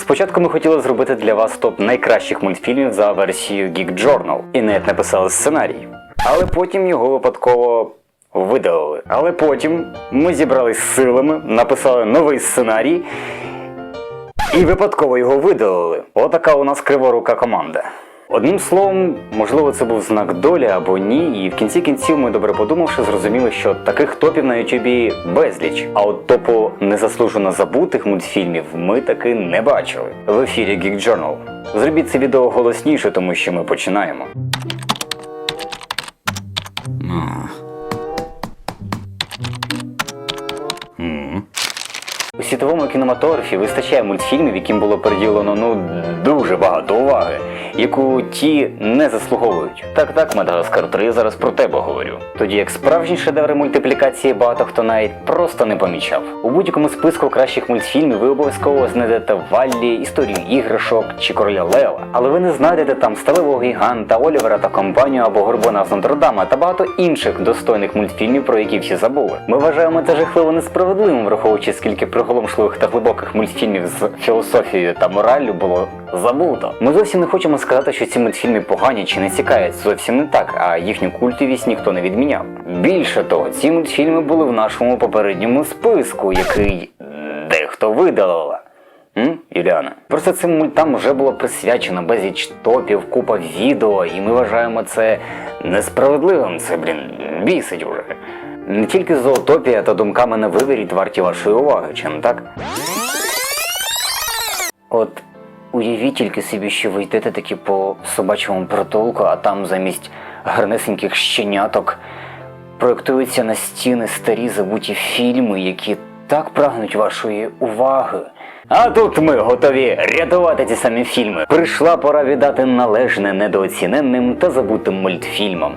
Спочатку ми хотіли зробити для вас топ найкращих мультфільмів за версією Geek Journal і навіть написали сценарій. Але потім його випадково видалили. Але потім ми зібрались силами, написали новий сценарій і випадково його видалили. Отака у нас криворука команда. Одним словом, можливо, це був знак долі або ні, і в кінці кінців ми добре подумавши, зрозуміли, що таких топів на Ютубі безліч. А от топу незаслужено забутих мультфільмів ми таки не бачили. В ефірі Geek Journal. Зробіть це відео голосніше, тому що ми починаємо. У світовому кінематографі вистачає мультфільмів, яким було приділено ну дуже багато уваги, яку ті не заслуговують. Так, так, Мадагаскар 3 зараз про тебе говорю. Тоді як справжні шедеври мультиплікації багато хто навіть просто не помічав. У будь-якому списку кращих мультфільмів ви обов'язково знайдете Валлі, історію іграшок чи короля Лева. Але ви не знайдете там сталевого гіганта, Олівера та компанію або Горбона з Нотр-Дама та багато інших достойних мультфільмів, про які всі забули. Ми вважаємо це жахливо несправедливим, враховуючи скільки приголомшливих та глибоких мультфільмів з філософією та мораллю було забуто. Ми зовсім не хочемо сказати, що ці мультфільми погані чи не цікавять. Зовсім не так, а їхню культовість ніхто не відміняв. Більше того, ці мультфільми були в нашому попередньому списку, який дехто видалила. М, Юліана? Просто цим мультам вже було присвячено безліч топів, купа відео, і ми вважаємо це несправедливим. Це, блін, бісить уже. Не тільки зоотопія та думками на виворіт варті вашої уваги, чи не так? От уявіть тільки собі, що ви йдете таки по собачому притулку, а там замість гарнесеньких щеняток проєктуються на стіни старі забуті фільми, які так прагнуть вашої уваги. А тут ми готові рятувати ці самі фільми. Прийшла пора віддати належне недооціненним та забутим мультфільмам.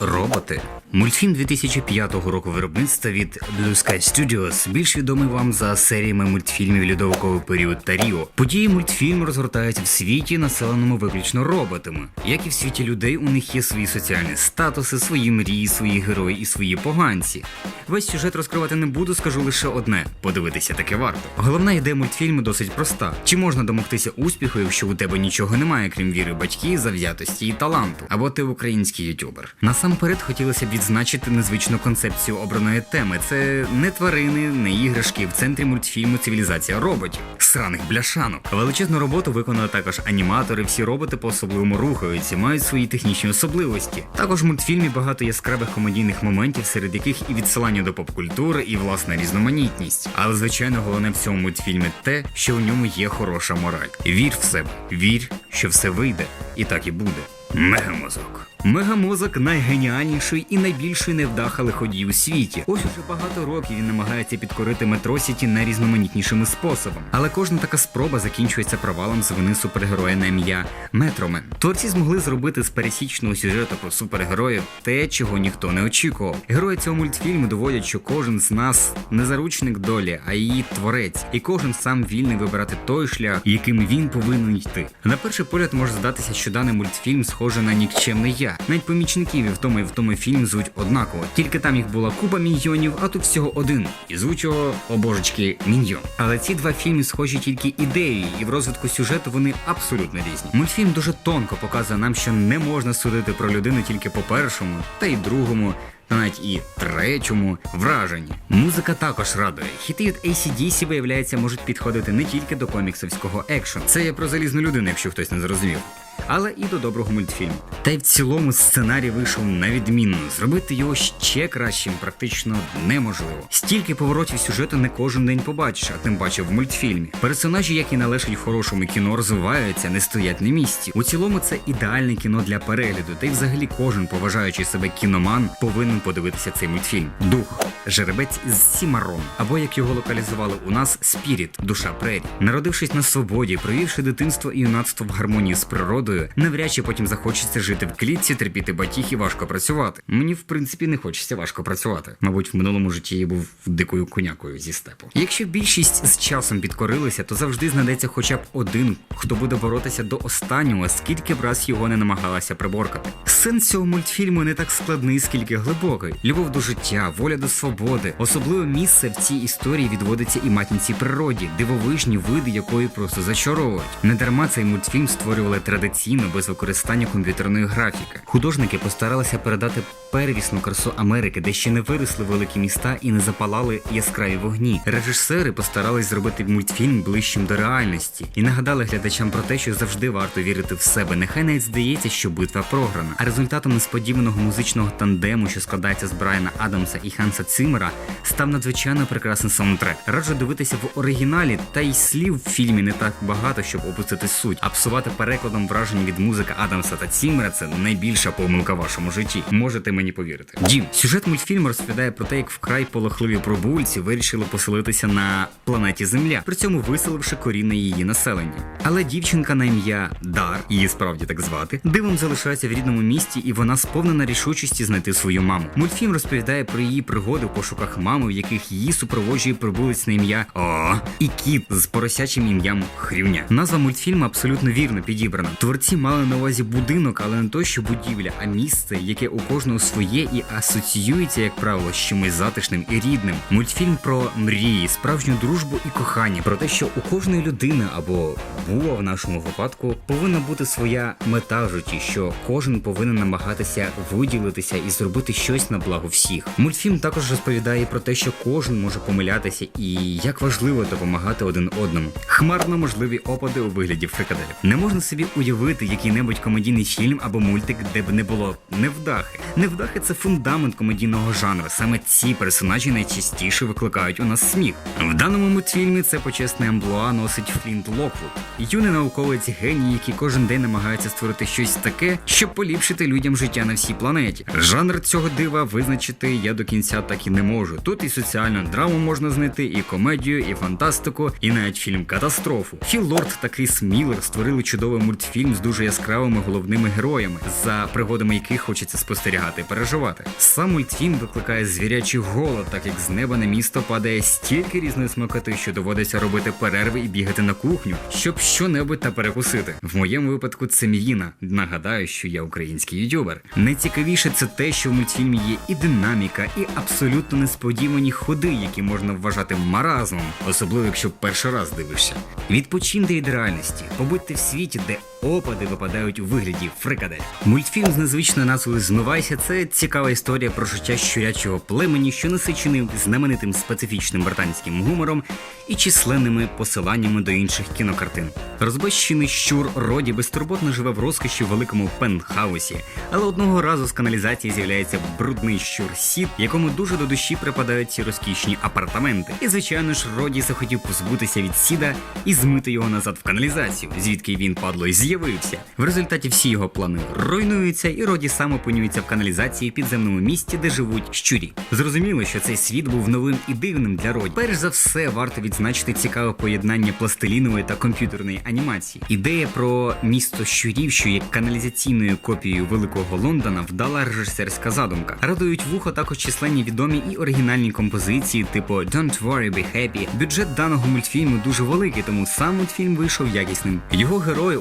Роботи. Мультфільм 2005 року виробництва від Blue Sky Studios більш відомий вам за серіями мультфільмів Льодовиковий період та Ріо. Події мультфільму розгортаються в світі, населеному виключно роботами. Як і в світі людей, у них є свої соціальні статуси, свої мрії, свої герої і свої поганці. Весь сюжет розкривати не буду, скажу лише одне: подивитися таке варто. Головна ідея мультфільму досить проста: чи можна домогтися успіху, якщо у тебе нічого немає, крім віри батьків, завзятості і таланту, або ти український ютубер. Насамперед хотілося б відзначити незвичну концепцію обраної теми. Це не тварини, не іграшки. В центрі мультфільму цивілізація роботів, сраних бляшанок. Величезну роботу виконали також аніматори. Всі роботи по особливому рухаються, мають свої технічні особливості. Також в мультфільмі багато яскравих комедійних моментів, серед яких і відсилання до попкультури, і власна різноманітність. Але звичайно, головне в цьому мультфільмі те, що у ньому є хороша мораль. Вір в себе, вір, що все вийде, і так і буде. Мегамозок. Мегамозок найгеніальніший і найбільший невдаха лиходій у світі. Ось уже багато років він намагається підкорити метро Сіті найрізноманітнішими способами. Але кожна така спроба закінчується провалом з вини супергероя на ім'я Метромен. Творці змогли зробити з пересічного сюжету про супергероїв те, чого ніхто не очікував. Герої цього мультфільму доводять, що кожен з нас не заручник долі, а її творець, і кожен сам вільний вибирати той шлях, яким він повинен йти. На перший погляд може здатися, що даний мультфільм схоже на нікчемний я. Навіть помічників і в тому і в тому фільм звуть однаково. Тільки там їх була купа міньйонів, а тут всього один. І звуть його о божечки міньйон. Але ці два фільми схожі тільки ідеєю, і в розвитку сюжету вони абсолютно різні. Мультфільм дуже тонко показує нам, що не можна судити про людину тільки по першому, та й другому. Та навіть і третьому враженні. Музика також радує. Хіти від ACDC, виявляється, можуть підходити не тільки до коміксовського екшону. Це я про залізну людину, якщо хтось не зрозумів. Але і до доброго мультфільму. Та й в цілому сценарій вийшов на відмінно. Зробити його ще кращим практично неможливо. Стільки поворотів сюжету не кожен день побачиш, а тим паче в мультфільмі. Персонажі, як і належить хорошому кіно, розвиваються, не стоять на місці. У цілому це ідеальне кіно для перегляду, та й взагалі кожен поважаючий себе кіноман повинен подивитися цей мультфільм. Дух, жеребець із Сімарон, або як його локалізували у нас Спіріт, душа прері. Народившись на свободі, провівши дитинство і юнацтво в гармонії з природою, природою, навряд чи потім захочеться жити в клітці, терпіти батіг і важко працювати. Мені в принципі не хочеться важко працювати. Мабуть, в минулому житті я був дикою конякою зі степу. Якщо більшість з часом підкорилися, то завжди знайдеться хоча б один, хто буде боротися до останнього, скільки б раз його не намагалася приборкати. Сенс цього мультфільму не так складний, скільки глибокий. Любов до життя, воля до свободи. Особливе місце в цій історії відводиться і матінці природі, дивовижні види якої просто зачаровують. Недарма цей мультфільм створювали традиційно без використання комп'ютерної графіки. Художники постаралися передати первісну красу Америки, де ще не виросли великі міста і не запалали яскраві вогні. Режисери постарались зробити мультфільм ближчим до реальності і нагадали глядачам про те, що завжди варто вірити в себе. Нехай навіть здається, що битва програна. А результатом несподіваного музичного тандему, що складається з Брайана Адамса і Ханса Циммера, став надзвичайно прекрасний саундтрек. Раджу дивитися в оригіналі, та й слів в фільмі не так багато, щоб опустити суть. А псувати перекладом враження від музики Адамса та Ціммера це найбільша помилка в вашому житті. Можете мені повірити. Дім, сюжет мультфільму розповідає про те, як вкрай полохливі пробульці вирішили поселитися на планеті Земля, при цьому виселивши корінне її населення. Але дівчинка на ім'я Дар, її справді так звати, дивом залишається в рідному місті, і вона сповнена рішучості знайти свою маму. Мультфільм розповідає про її пригоди в пошуках мами, в яких її супроводжує прибулець на ім'я О і кіт з поросячим ім'ям Хрюня. Назва мультфільму абсолютно вірно підібрана. Творці мали на увазі будинок, але не то, що будівля, а місце, яке у кожного своє і асоціюється, як правило, з чимось затишним і рідним. Мультфільм про мрії, справжню дружбу і кохання, про те, що у кожної людини або була в нашому випадку повинна бути своя мета в житті, що кожен повинен намагатися виділитися і зробити щось на благо всіх. Мультфільм також розповідає про те, що кожен може помилятися і як важливо допомагати один одному. Хмарно можливі опади у вигляді фрикаделів. Не можна собі уявити який-небудь комедійний фільм або мультик, де б не було невдахи. Невдахи це фундамент комедійного жанру. Саме ці персонажі найчастіше викликають у нас сміх. В даному мультфільмі це почесне амплуа носить Флінт Локвуд, юний науковець геній, який кожен день намагається створити щось таке, щоб поліпшити людям життя на всій планеті. Жанр цього дива визначити я до кінця так і не можу. Тут і соціальну драму можна знайти, і комедію, і фантастику, і навіть фільм катастрофу. Філ Лорд та Кріс Міллер створили чудовий мультфільм з дуже яскравими головними героями, за пригодами яких хочеться спостерігати і переживати. Сам мультфільм викликає звірячий голод, так як з неба на місто падає стільки різної смакоти, що доводиться робити перерви і бігати на кухню, щоб щонебудь та перекусити. В моєму випадку це міїна. Нагадаю, що я український ютубер. Найцікавіше це те, що в мультфільмі є і динаміка, і абсолютно несподівані ходи, які можна вважати маразмом, особливо якщо перший раз дивишся. Відпочиньте від реальності, побудьте в світі, де опади випадають у вигляді фрикадель. Мультфільм з незвичною назвою Змивайся це цікава історія про життя щурячого племені, що насичений знаменитим специфічним британським гумором і численними посиланнями до інших кінокартин. Розбещений щур Роді безтурботно живе в розкоші в великому пентхаусі, але одного разу з каналізації з'являється брудний щур Сід, якому дуже до душі припадають ці розкішні апартаменти. І звичайно ж, Роді захотів позбутися від сіда і змити його назад в каналізацію, звідки він падло й з'явився. В результаті всі його плани руйнуються, і Роді сам опинюється в каналізації підземному місті, де живуть щурі. Зрозуміло, що цей світ був новим і дивним для Роді. Перш за все, варто відзначити цікаве поєднання пластилінової та комп'ютерної анімації. Ідея про місто щурів, що є каналізаційною копією великого Лондона, вдала режисерська задумка. Радують вухо також численні відомі і оригінальні композиції, типу Don't Worry, Be Happy. Бюджет даного мультфільму дуже великий, тому сам мультфільм вийшов якісним. Його герої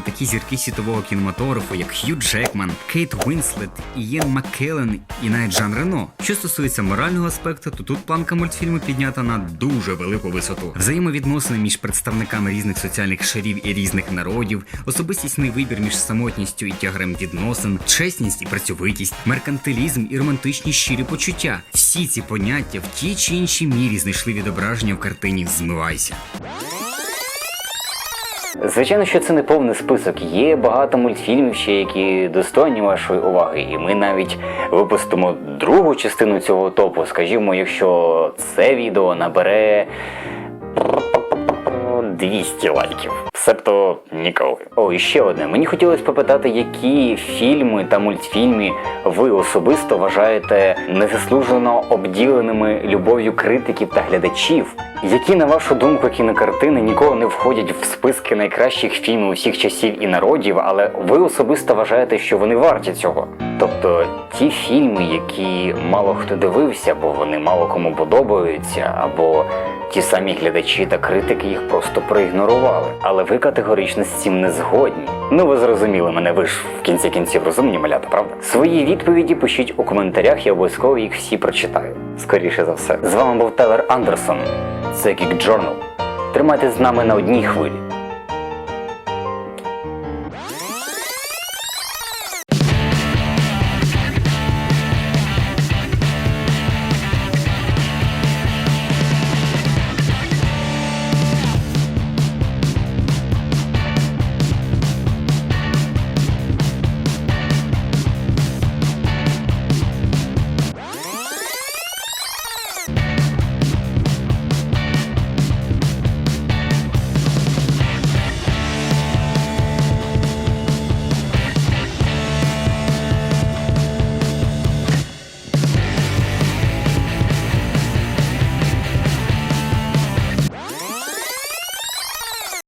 озвучували такі зірки світового кінематографу, як Хью Джекман, Кейт Уінслет, Ієн Маккеллен і навіть Жан Рено. Що стосується морального аспекту, то тут планка мультфільму піднята на дуже велику висоту. Взаємовідносини між представниками різних соціальних шарів і різних народів, особистісний вибір між самотністю і тягарем відносин, чесність і працьовитість, меркантилізм і романтичні щирі почуття. Всі ці поняття в тій чи іншій мірі знайшли відображення в картині Змивайся. Звичайно, що це не повний список. Є багато мультфільмів ще, які достойні вашої уваги, і ми навіть випустимо другу частину цього топу. Скажімо, якщо це відео набере 200 лайків. Себто ніколи. О, і ще одне. Мені хотілося попитати, які фільми та мультфільми ви особисто вважаєте незаслужено обділеними любов'ю критиків та глядачів, які, на вашу думку, кінокартини ніколи не входять в списки найкращих фільмів усіх часів і народів, але ви особисто вважаєте, що вони варті цього. Тобто ті фільми, які мало хто дивився, бо вони мало кому подобаються, або ті самі глядачі та критики їх просто проігнорували. Але ви категорично з цим не згодні. Ну ви зрозуміли мене, ви ж в кінці кінців розумні малята, правда? Свої відповіді пишіть у коментарях, я обов'язково їх всі прочитаю. Скоріше за все. З вами був Телер Андерсон. Це Geek Journal. Тримайтесь з нами на одній хвилі.